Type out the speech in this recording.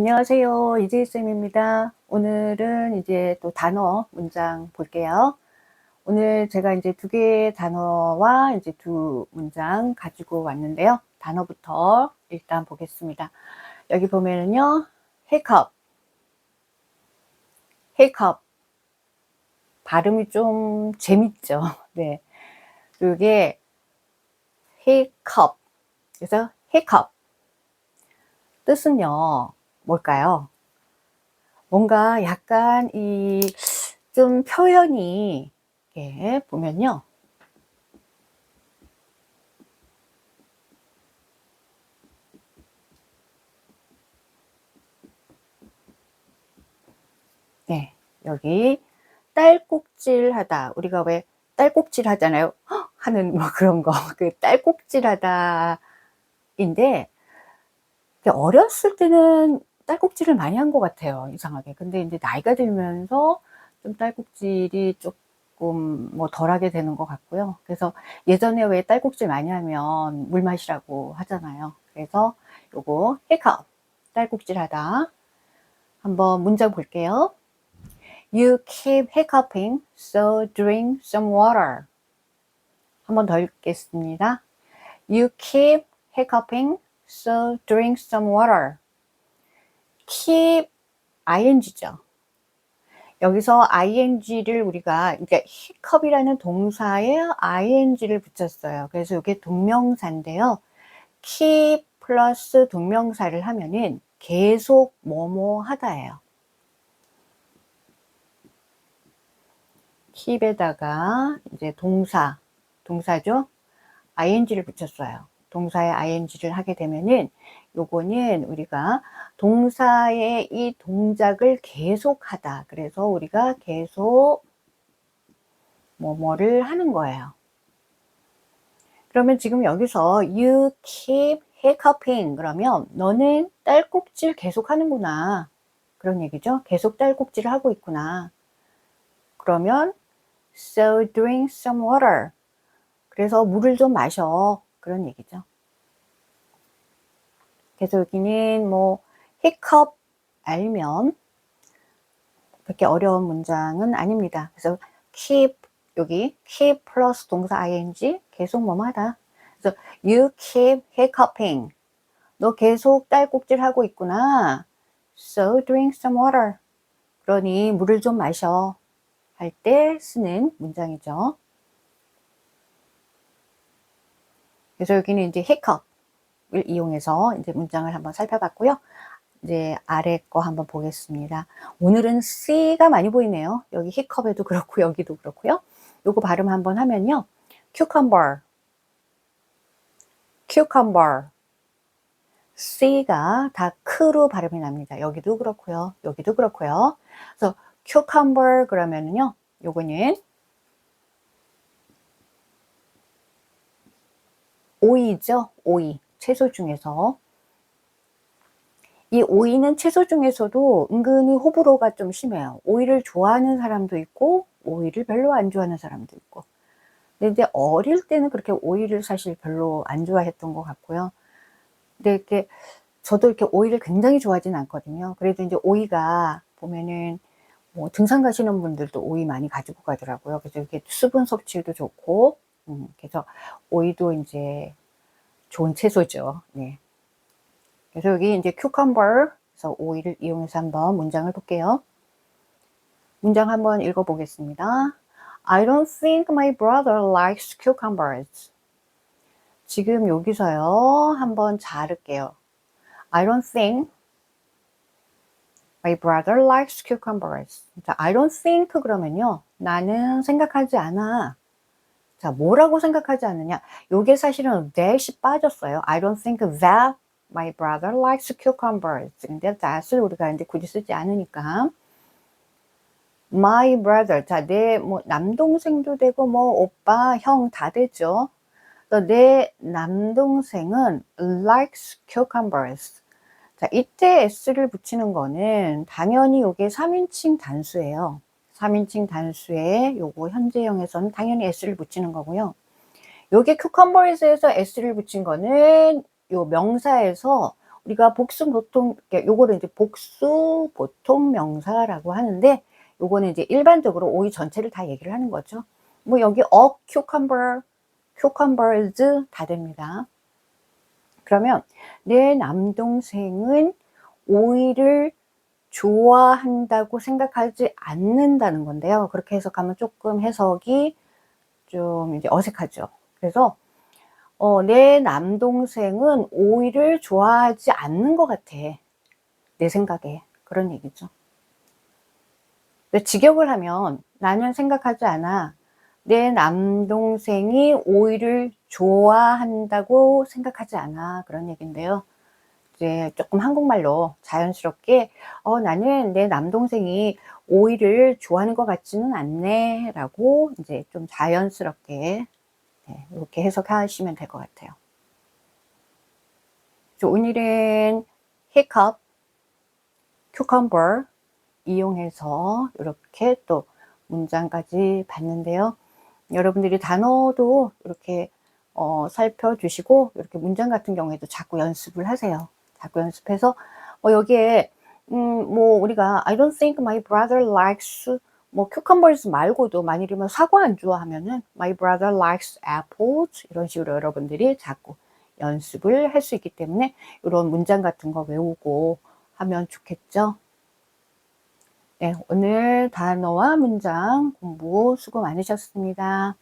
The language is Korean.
안녕하세요. 이재희쌤입니다. 오늘은 이제 또 단어 문장 볼게요. 오늘 제가 이제 두 개의 단어와 이제 두 문장 가지고 왔는데요. 단어부터 일단 보겠습니다. 여기 보면은요, 헤이컵. 헤이컵. 발음이 좀 재밌죠. 네. 이게 헤이컵. 그래서 헤이컵. 뜻은요, 뭘까요? 뭔가 약간 이 좀 표현이 이렇게 보면요. 네, 여기 딸꾹질 하다. 우리가 왜 딸꾹질 하잖아요. 헉! 하는 뭐 그런 거. 그 딸꾹질 하다. 인데, 어렸을 때는 딸꾹질을 많이 한 것 같아요. 이상하게. 근데 이제 나이가 들면서 좀 딸꾹질이 조금 뭐 덜하게 되는 것 같고요. 그래서 예전에 왜 딸꾹질 많이 하면 물 마시라고 하잖아요. 그래서 요거 히컵 딸꾹질 하다. 한번 문장 볼게요. You keep hiccuping, so drink some water. 한번 더 읽겠습니다. You keep hiccuping, so drink some water. Keep ing죠. 여기서 ing를 우리가 그러니까 hiccup이라는 동사에 ing를 붙였어요. 그래서 이게 동명사인데요. keep 플러스 동명사를 하면은 계속 뭐뭐 하다예요. keep에다가 이제 동사, 동사죠. ing를 붙였어요. 동사에 ing를 하게 되면은 요거는 우리가 동사의 이 동작을 계속하다. 그래서 우리가 계속 뭐뭐를 하는 거예요. 그러면 지금 여기서 you keep hiccuping 그러면 너는 딸꾹질 계속 하는구나. 그런 얘기죠. 계속 딸꾹질을 하고 있구나. 그러면 so drink some water. 그래서 물을 좀 마셔. 그런 얘기죠. 그래서 여기는 뭐 히컵 알면 그렇게 어려운 문장은 아닙니다. 그래서 keep 여기 keep 플러스 동사 ing 계속 뭐뭐 하다. 그래서 you keep hiccuping. 너 계속 딸꾹질 하고 있구나. So drink some water. 그러니 물을 좀 마셔. 할 때 쓰는 문장이죠. 그래서 여기는 이제 hiccup을 이용해서 이제 문장을 한번 살펴봤고요. 이제 아래 거 한번 보겠습니다. 오늘은 C가 많이 보이네요. 여기 히컵에도 그렇고 여기도 그렇고요. 요거 발음 한번 하면요. cucumber, cucumber. C가 다 크로 발음이 납니다. 여기도 그렇고요. 여기도 그렇고요. 그래서 cucumber 그러면은요. 요거는 오이죠. 오이. 채소 중에서. 이 오이는 채소 중에서도 은근히 호불호가 좀 심해요. 오이를 좋아하는 사람도 있고, 오이를 별로 안 좋아하는 사람도 있고. 근데 어릴 때는 그렇게 오이를 사실 별로 안 좋아했던 것 같고요. 근데 이렇게, 저도 이렇게 오이를 굉장히 좋아하진 않거든요. 그래도 이제 오이가 보면은 뭐 등산 가시는 분들도 오이 많이 가지고 가더라고요. 그래서 이렇게 수분 섭취도 좋고, 음, 그래서 오이도 이제 좋은 채소죠. 네. 그래서 여기 이제 cucumber, 그래서 오이를 이용해서 한번 문장을 볼게요. 문장 한번 읽어보겠습니다. I don't think my brother likes cucumbers. 지금 여기서요, 한번 자를게요. I don't think my brother likes cucumbers. 자, I don't think 그러면요, 나는 생각하지 않아. 자, 뭐라고 생각하지 않느냐? 요게 사실은 that이 빠졌어요. I don't think that my brother likes cucumbers. 근데 that을 우리가 이제 굳이 쓰지 않으니까. my brother. 자, 내 뭐 남동생도 되고 뭐 오빠, 형 다 되죠. 내 남동생은 likes cucumbers. 자, 이때 s를 붙이는 거는 당연히 요게 3인칭 단수예요. 3인칭 단수에 요거 현재형에서는 당연히 s를 붙이는 거고요. 요게 cucumbers에서 s를 붙인 거는 요 명사에서 우리가 복수 보통 요거를 이제 복수 보통 명사라고 하는데 요거는 이제 일반적으로 오이 전체를 다 얘기를 하는 거죠. 뭐 여기 a cucumber, cucumbers 다 됩니다. 그러면 내 남동생은 오이를 좋아한다고 생각하지 않는다는 건데요. 그렇게 해석하면 조금 해석이 좀 이제 어색하죠. 그래서 어, 내 남동생은 오이를 좋아하지 않는 것 같아. 내 생각에. 그런 얘기죠. 근데 직역을 하면 나는 생각하지 않아. 내 남동생이 오이를 좋아한다고 생각하지 않아. 그런 얘기인데요. 이제 조금 한국말로 자연스럽게 어, 나는 내 남동생이 오이를 좋아하는 것 같지는 않네 라고 이제 좀 자연스럽게 네, 이렇게 해석하시면 될 것 같아요. 오늘은 hiccup, cucumber 이용해서 이렇게 또 문장까지 봤는데요. 여러분들이 단어도 이렇게 어, 살펴주시고 이렇게 문장 같은 경우에도 자꾸 연습을 하세요. 자꾸 연습해서 뭐 여기에 음, 뭐 우리가 I don't think my brother likes 뭐 cucumbers 말고도 만일이면 사과 안 좋아하면은 my brother likes apples 이런 식으로 여러분들이 자꾸 연습을 할 수 있기 때문에 이런 문장 같은 거 외우고 하면 좋겠죠. 네, 오늘 단어와 문장 공부 수고 많으셨습니다.